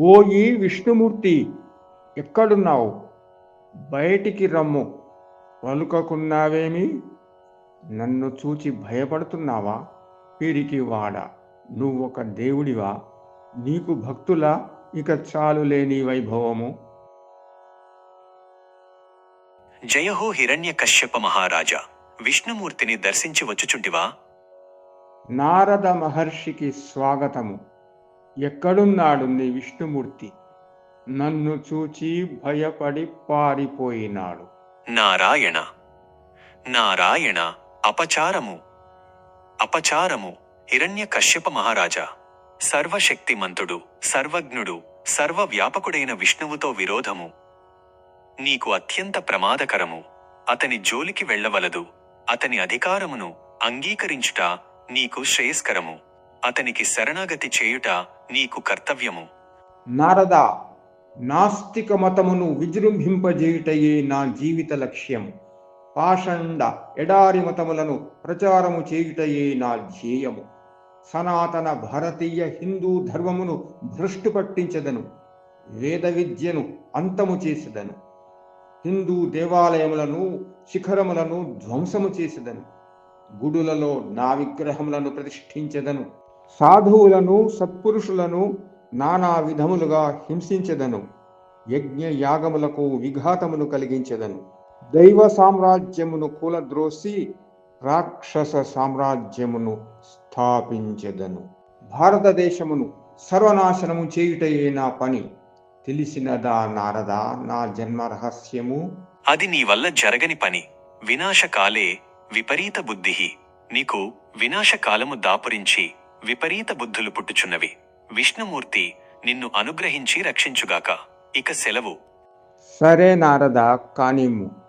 ఓయి విష్ణుమూర్తి ఎక్కడున్నావు? బయటికి రమ్ము. పలుకకున్నావేమి? నన్ను చూచి భయపడుతున్నావా? పిరికి వాడ నువ్వొక దేవుడివా? నీకు భక్తుల? ఇక చాలు లేని వైభవము. జయహో హిరణ్య కశ్యప మహారాజా విష్ణుమూర్తిని దర్శించి వచ్చుచుంటివా? నారద మహర్షికి స్వాగతము. ఎక్కడున్నాడు నీ విష్ణుమూర్తి? నన్ను చూచి భయపడి పారిపోయినాడు. నారాయణ నారాయణ అపచారము అపచారము హిరణ్య కశ్యప మహారాజా సర్వశక్తిమంతుడు సర్వజ్ఞుడు సర్వవ్యాపకుడైన విష్ణువుతో విరోధము. నీకు అత్యంత ప్రమాదకరము. అతని జోలికి వెళ్ళవలదు. అతని అధికారమును అంగీకరించుట నీకు శ్రేయస్కరము. అతనికి శరణాగతి చేయుట నీకు కర్తవ్యము. నారద నాస్తిక మతమును విజృంభింపజేయుటయే నా జీవిత లక్ష్యం పాషండ ఎడారి మతములను ప్రచారము చేయుటయే నా ధ్యేయము. సనాతన భారతీయ హిందూ ధర్మమును భ్రష్టు పట్టించదను. వేద విద్యను అంతము చేసెదను. హిందూ దేవాలయములను శిఖరములను ధ్వంసము చేసెదను. గుడులలో నా విగ్రహములను ప్రతిష్ఠించదను. సాధువులను సత్పురుషులను నానా విధములుగా హింసించెదను. యజ్ఞ యాగములకు విఘాతమును కలిగించెదను. దైవ సామ్రాజ్యమును కూలద్రోసి రాక్షస సామ్రాజ్యమును స్థాపించెదను. భారతదేశమును సర్వనాశనము చేయుటయే నా పని. తెలిసినదా నారదా నా జన్మ రహస్యము. అది నీ వల్ల జరగని పని. వినాశకాలే విపరీత బుద్ధి నీకు వినాశకాలము దాపురించి విపరీత బుద్ధులు పుట్టుచున్నవి. విష్ణుమూర్తి నిన్ను అనుగ్రహించి రక్షించుగాక. ఇక సెలవు. సరే నారద కానిమ్ము.